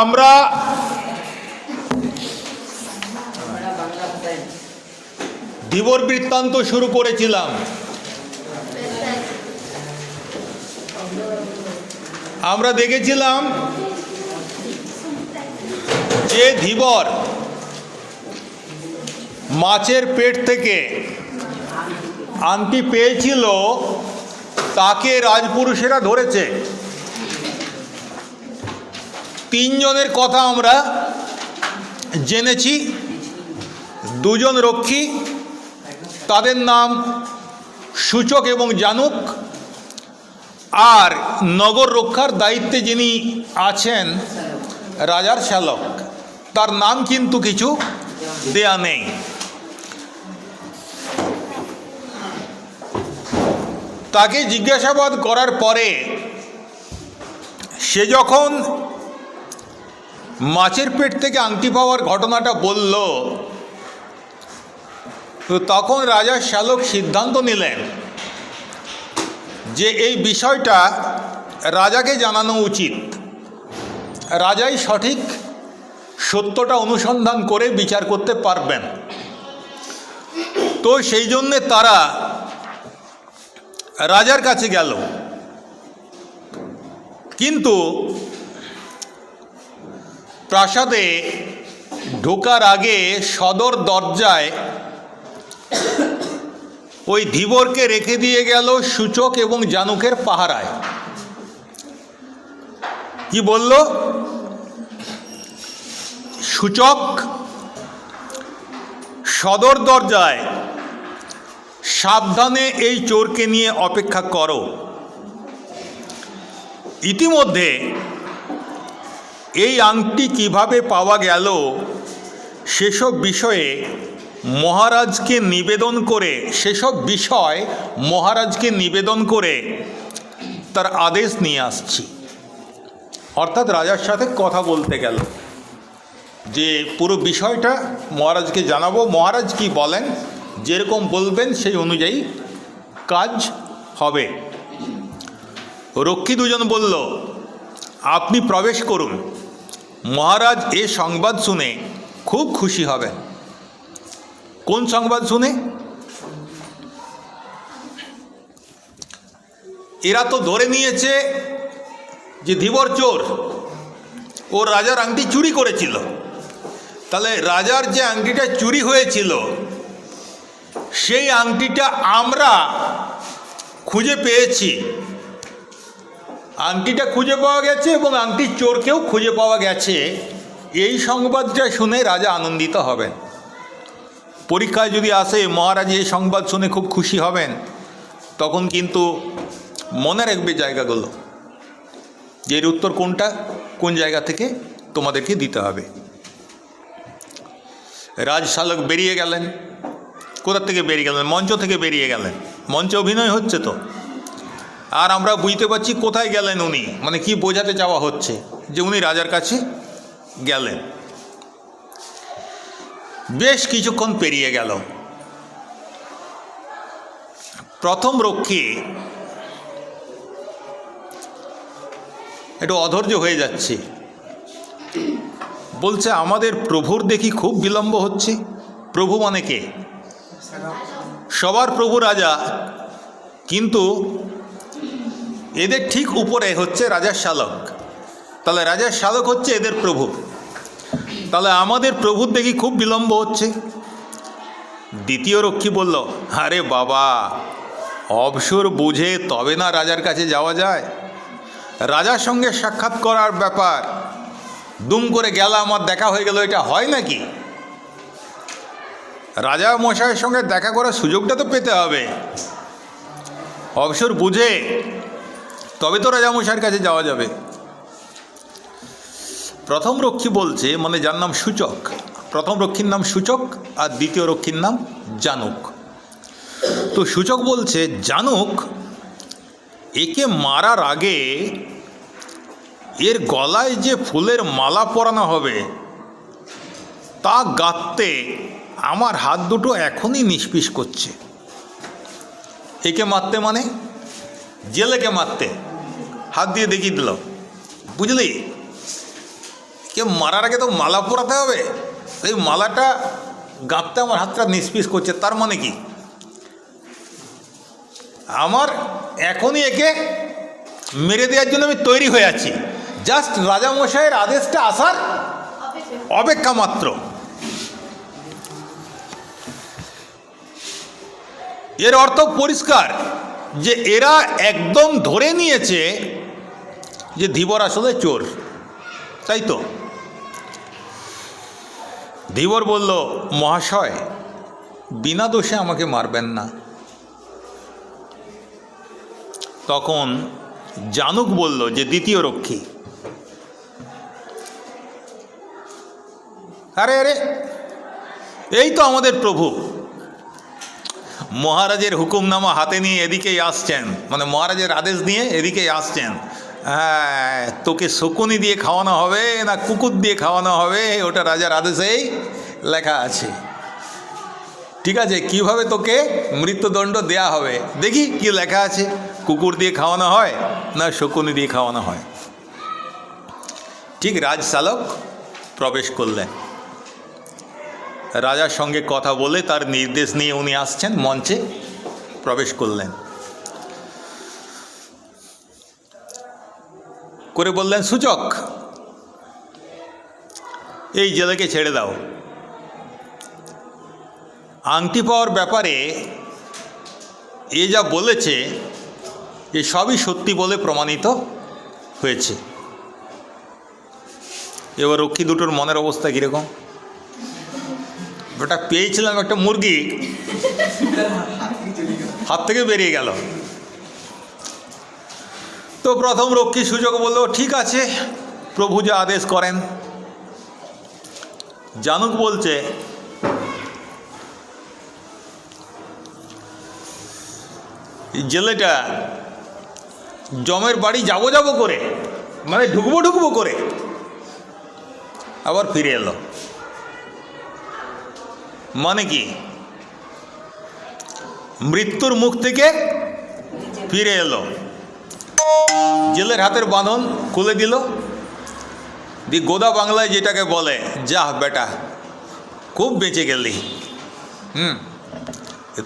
আমরা ধীবর বৃত্তান্ত শুরু করেছিলাম। আমরা দেখেছিলাম যে ধীবর মাছের পেট থেকে আংটি পেয়েছিল, তাকে রাজপুরুষেরা ধরেছে। তিনজনের কথা আমরা জেনেছি। দুজন রক্ষী, তাদের নাম সূচক এবং জানুক। আর নগর রক্ষার দায়িত্বে যিনি আছেন, রাজার শ্যালক, তার নাম কিন্তু কিছু দেয়া নেই। তাকে জিজ্ঞাসাবাদ করার পরে সে যখন মাছের পেট থেকে আংটি পাওয়ার ঘটনাটা বলল। তো তখন রাজা শ্যালক সিদ্ধান্ত নিলেন যে এই বিষয়টা রাজাকে জানানো উচিত। রাজাই সঠিক সত্যটা অনুসন্ধান করে বিচার করতে পারবেন। তো সেই জন্যে তারা রাজার কাছে গেল। কিন্তু প্রাসাদে ঢোকার আগে সদর দরজায় ওই ধীবরকে রেখে দিয়ে গেল সূচক এবং জানুকের পাহারায়। কি বলল? সূচক, সদর দরজায় সাবধানে এই চোরকে নিয়ে অপেক্ষা করো। ইতিমধ্যে এই আংটি কীভাবে পাওয়া গেল? সেসব বিষয়ে মহারাজকে নিবেদন করে, সেসব বিষয় মহারাজকে নিবেদন করে তার আদেশ নিয়ে আসছি। অর্থাৎ রাজার সাথে কথা বলতে গেল। যে পুরো বিষয়টা মহারাজকে জানাব। মহারাজ কি বলেন? যেরকম বলবেন, সেই অনুযায়ী কাজ হবে। রক্ষী দুজন বলল, আপনি প্রবেশ করুন। মহারাজ এ সংবাদ শুনে খুব খুশি হবেন। কোন সংবাদ শুনে? এরা তো ধরে নিয়েছে যে ধীবর চোর, ও রাজার আংটি চুরি করেছিল। তাহলে রাজার যে আংটিটা চুরি হয়েছিল, সেই আংটিটা আমরা খুঁজে পেয়েছি। আংটিটা খুঁজে পাওয়া গেছে এবং আংটির চোরকেও খুঁজে পাওয়া গেছে। এই সংবাদটা শুনে রাজা আনন্দিত হবেন। পরীক্ষায় যদি আসে, মহারাজ এই সংবাদ শুনে খুব খুশি হবেন। তখন কিন্তু মনে রাখবে জায়গাগুলো যে এর উত্তর কোনটা, কোন জায়গা থেকে তোমাদেরকে দিতে হবে। রাজশালক বেরিয়ে গেলেন। কোথা থেকে বেরিয়ে গেলেন? মঞ্চ থেকে বেরিয়ে গেলেন। মঞ্চে অভিনয় হচ্ছে তো? আর আমরা বুঝতে পারছি কোথায় গেলেন উনি। মানে কি বোঝাতে চাওয়া হচ্ছে যে উনি রাজার কাছে গেলেন। বেশ কিছুক্ষণ পেরিয়ে গেল। প্রথম রক্ষী একটু অধৈর্য হয়ে যাচ্ছে। বলছে, আমাদের প্রভুর দেখি খুব বিলম্ব হচ্ছে। প্রভু মানে কে? সবার প্রভু রাজা। কিন্তু এদের ঠিক উপরে হচ্ছে রাজার শালক। তাহলে রাজার শালক হচ্ছে এদের প্রভু। তাহলে আমাদের প্রভুর দেখি খুব বিলম্ব হচ্ছে। দ্বিতীয় রক্ষী বলল, আরে বাবা, অবসর বুঝে তবে না রাজার কাছে যাওয়া যায়। রাজার সঙ্গে সাক্ষাৎ করার ব্যাপার। দুম করে গেলাম আমার দেখা হয়ে গেল, এটা হয় নাকি? রাজা মশাইয়ের সঙ্গে দেখা করার সুযোগটা তো পেতে হবে। অবসর বুঝে তবে তো রাজামশাইয়ের কাছে যাওয়া যাবে। প্রথম রক্ষী বলছে মানে যার নাম সূচক। প্রথম রক্ষীর নাম সূচক আর দ্বিতীয় রক্ষীর নাম জানুক। তো সূচক বলছে, জানুক, একে মারার আগে এর গলায় যে ফুলের মালা পরানো হবে, তা গাঁথতে আমার হাত দুটো এখনই নিষ্পিস করছে। একে মারতে মানে? জেলেকে মারতে। হাত দিয়ে দেখিয়ে দিল। বুঝলি? কে মারার আগে তো মালা পরাতে হবে। এই মালাটা গাঁথতে আমার হাতটা নিষ্পিস করছে, তার মানে কি? আমার এখনই একে মেরে দেওয়ার জন্য আমি তৈরি হয়ে আছি। জাস্ট রাজামশাইয়ের আদেশটা আসার অপেক্ষা মাত্র। এর অর্থ পরিষ্কার। যে এরা একদম ধরে নিয়েছে যে ধীবর আসলে চোর। তাই তো? ধীবর বলল, মহাশয়, বিনা দোষে আমাকে মারবেন না। তখন জানুক বলল যে দ্বিতীয় রক্ষী। আরে আরে, এই তো আমাদের প্রভু। মহারাজের হুকুমনামা হাতে নিয়ে এদিকেই আসছেন। মানে মহারাজের আদেশ নিয়ে এদিকেই আসছেন। হ্যাঁ তোকে শকুনি দিয়ে খাওয়ানো হবে না কুকুর দিয়ে খাওয়ানো হবে, ওটা রাজার আদেশেই লেখা আছে। ঠিক আছে, কীভাবে তোকে মৃত্যুদণ্ড দেয়া হবে? দেখি কি লেখা আছে। কুকুর দিয়ে খাওয়ানো হয় না শকুনি দিয়ে খাওয়ানো হয়? ঠিক রাজশালক প্রবেশ করলেন। রাজার সঙ্গে কথা বলে তার নির্দেশ নিয়ে উনি আসছেন, মঞ্চে প্রবেশ করলেন। করে বললেন, সূচক, এই জেলেকে ছেড়ে দাও। আংটি পাওয়ার ব্যাপারে এ যা বলেছে, এ সবই সত্যি বলে প্রমাণিত হয়েছে। এবার রক্ষী দুটোর মনের অবস্থা কীরকম? ওটা পেয়েছিলাম একটা মুরগি। হাত থেকে বেরিয়ে গেল। তো প্রথম রক্ষী সুযোগ বলল, ঠিক আছে, প্রভু যে আদেশ করেন। জানুক বলছে, জেলেটা জমের বাড়ি যাব যাব করে মানে ঢুকবো ঢুকবো করে। আবার ফিরে এলো। মানে কি? মৃত্যুর মুখ থেকে ফিরে এলো। জেলের হাতের বাঁধন খুলে দিল। দি গোদা বাংলায় যেটাকে বলে, যাহ বেটা, খুব বেঁচে গেলি। হুম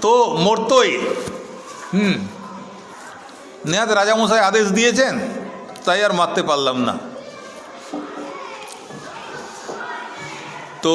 তো মরতই। হুম, নেহাত রাজামশাই আদেশ দিয়েছেন, তাই আর মারতে পারলাম না। তো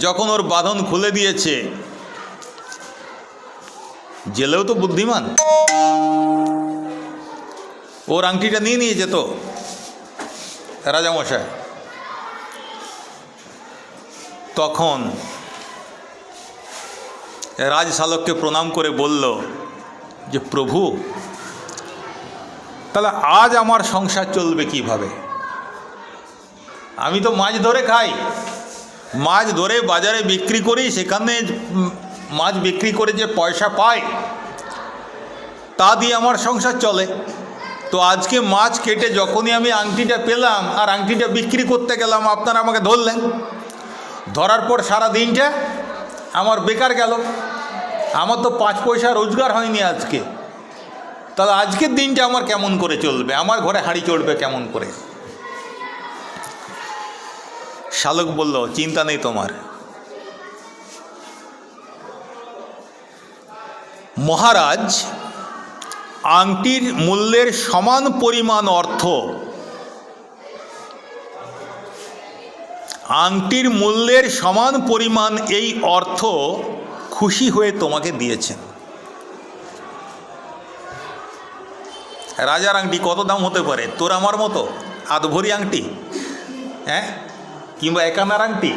যখন ওর বাঁধন খুলে দিয়েছে, জেলেও তো বুদ্ধিমান। ওর আংটিটা নিয়ে নিয়েছে তো রাজামশাই। তখন রাজশালককে প্রণাম করে বলল যে, প্রভু, তাহলে আজ আমার সংসার চলবে কীভাবে? আমি তো মাছ ধরে খাই। মাছ ধরে বাজারে বিক্রি করি, সেখানে মাছ বিক্রি করে যে পয়সা পাই, তা দিয়ে আমার সংসার চলে। তো আজকে মাছ কেটে যখনই আমি আংটিটা পেলাম, আর আংটিটা বিক্রি করতে গেলাম, আপনারা আমাকে ধরলেন। ধরার পর সারা দিনটা আমার বেকার গেল। আমার তো পাঁচ পয়সা রোজগার হয়নি আজকে। তাহলে আজকের দিনটা আমার কেমন করে চলবে? আমার ঘরে হাঁড়ি চড়বে কেমন করে? শালক বলল, চিন্তা নেই তোমার। মহারাজ, আংটির মূল্যের সমান পরিমাণ অর্থ। আংটির মূল্যের সমান পরিমাণ এই অর্থ খুশি হয়ে তোমাকে দিয়েছেন। রাজার আংটি কত দাম হতে পারে? তোর আমার মতো? আধভরি আংটি? হ্যাঁ? কিংবা একানার আংটি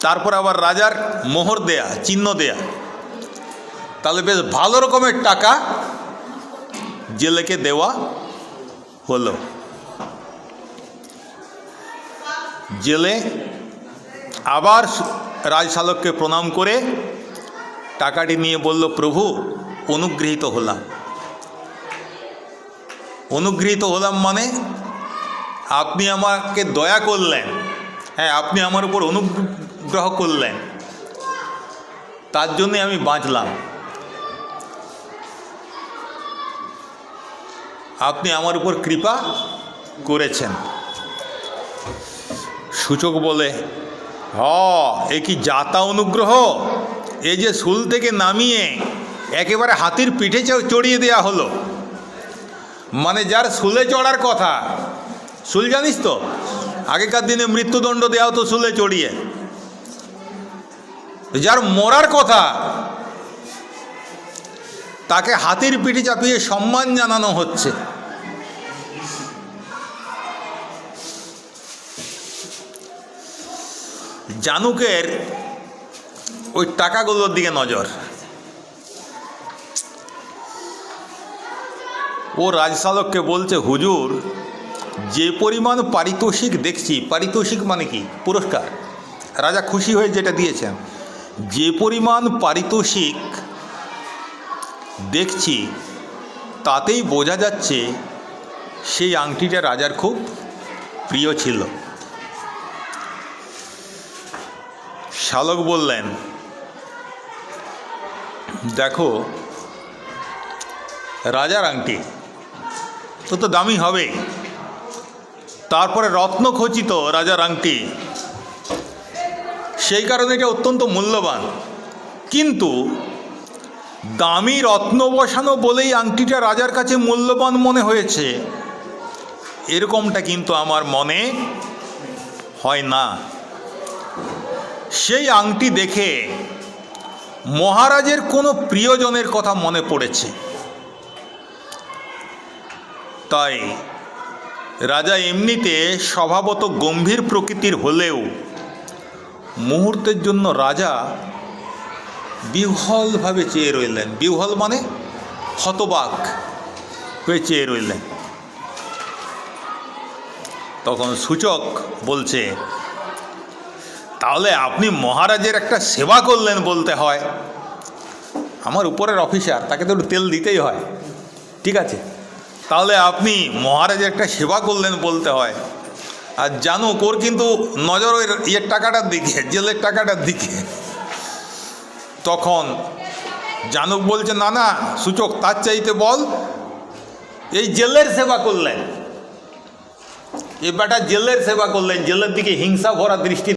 তারপর আবার রাজার মোহর দেয়া, চিহ্ন দেয়া। তাহলে বেশ ভালো রকমের টাকা জেলেকে দেওয়া হলো। জেলে আবার রাজশালককে প্রণাম করে টাকাটি নিয়ে বলল, প্রভু, অনুগৃহীত হলাম। অনুগৃহীত হলাম মানে আপনি আমাকে দয়া করলেন। হ্যাঁ আপনি আমার উপর অনুগ্রহ করলেন। তার জন্যে আমি বাঁচলাম। আপনি আমার উপর কৃপা করেছেন। সূচক বলে, হ, এ কি যাতা অনুগ্রহ? এই যে শুল থেকে নামিয়ে একেবারে হাতির পিঠে চড়িয়ে দেওয়া হলো। মানে যার শুলে চড়ার কথা শুল জানিস তো? আগেকার দিনে মৃত্যুদণ্ড দেওয়া হতো শুলে চড়িয়ে। যার মরার কথা, তাকে হাতির পিঠে চাপিয়ে সম্মান জানানো হচ্ছে। জানুকের ওই টাকাগুলোর দিকে নজর। ও রাজশালককে বলছে, হুজুর যে পরিমাণ পারিতোষিক দেখছি, পারিতোষিক মানে কি? পুরস্কার। রাজা খুশি হয়ে যেটা দিয়েছেন, যে পরিমাণ পারিতোষিক দেখছি, তাতেই বোঝা যাচ্ছে সেই আংটিটা রাজার খুব প্রিয় ছিল। শালক বললেন, দেখো, রাজার আংটি, তো তো দামি হবে তারপরে রত্নখচিত রাজার আংটি সেই কারণে এটা অত্যন্ত মূল্যবান। কিন্তু দামি রত্ন বসানো বলেই আংটিটা রাজার কাছে মূল্যবান মনে হয়েছে। এরকমটা কিন্তু আমার মনে হয় না। সেই আংটি দেখে মহারাজের কোনো প্রিয়জনের কথা মনে পড়েছে। তাই রাজা এমনিতে স্বভাবত গম্ভীর প্রকৃতির হলেও মুহূর্তের জন্য রাজা বিহ্বলভাবে চেয়ে রইলেন। বিহ্বল মানে হতবাক হয়ে চেয়ে রইলেন। তখন সূচক বলছে, তাহলে আপনি মহারাজের একটা সেবা করলেন বলতে হয়। আমার উপরের অফিসার, তাকে তো একটু তেল দিতেই হয়। ঠিক আছে তাহলে আপনি মহারাজের একটা সেবা করলেন বলতে হয়। আর জানো ওর কিন্তু নজর ওই ইয়ের টাকাটার দিকে, জেলের টাকাটার দিকে। তখন জানুক বলছে, না না, সূচক, তার চাইতে বল, এই জেলের সেবা করলেন। এ বেটা জেলের সেবা করলেন, জেলের দিকে হিংসা ভরা দৃষ্টি